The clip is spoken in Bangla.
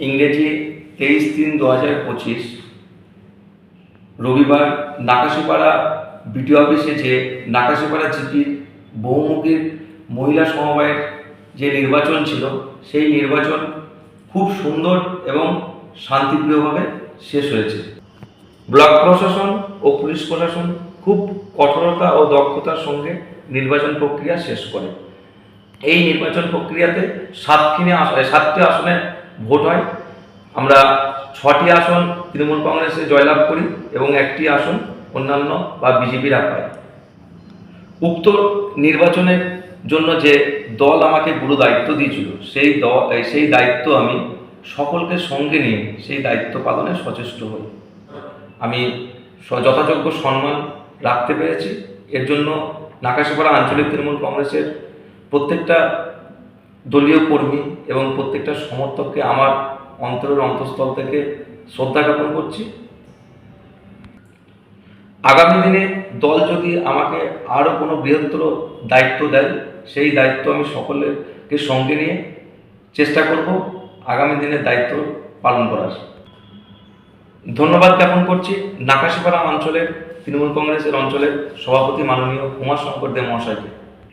ইংরেজি তেইশ তিন দু হাজার পঁচিশ। রবিবার নাকাশিপাড়া বিটি অফিসে যে নাকাশিপাড়া জিপির বহুমুখী মহিলা সমবায়ের যে নির্বাচন ছিল, সেই নির্বাচন খুব সুন্দর এবং শান্তিপ্রিয়ভাবে শেষ হয়েছে। ব্লক প্রশাসন ও পুলিশ প্রশাসন খুব কঠোরতা ও দক্ষতার সঙ্গে নির্বাচন প্রক্রিয়া শেষ করে। এই নির্বাচন প্রক্রিয়াতে সাতখানে আস- সাতটি আসনে ভোট হয়। আমরা ছটি আসন তৃণমূল কংগ্রেসে জয়লাভ করি এবং একটি আসন অন্যান্য বা বিজেপিরা পায় উক্ত নির্বাচনের জন্য যে দল আমাকে গুরু দায়িত্ব দিয়েছিল, সেই দল সেই দায়িত্ব আমি সকলকে সঙ্গে নিয়ে সেই দায়িত্ব পালনে সচেষ্ট হই। আমি যথাযোগ্য সম্মান রাখতে পেরেছি। এর জন্য নাকাশিপাড়া আঞ্চলিক তৃণমূল কংগ্রেসের প্রত্যেকটা দলীয় কর্মী এবং প্রত্যেকটা সমর্থককে আমার অন্তরের অন্তঃস্থল থেকে শ্রদ্ধা জ্ঞাপন করছি। আগামী দিনে দল যদি আমাকে আরও কোনো বৃহত্তর দায়িত্ব দেয়, সেই দায়িত্ব আমি সকলেরকে সঙ্গে নিয়ে চেষ্টা করব আগামী দিনে দায়িত্ব পালন করার। ধন্যবাদ জ্ঞাপন করছি। নাকাশিপাড়া অঞ্চলের তৃণমূল কংগ্রেসের অঞ্চলের সভাপতি মাননীয় কুমার শঙ্কর দে মহাশয়কে।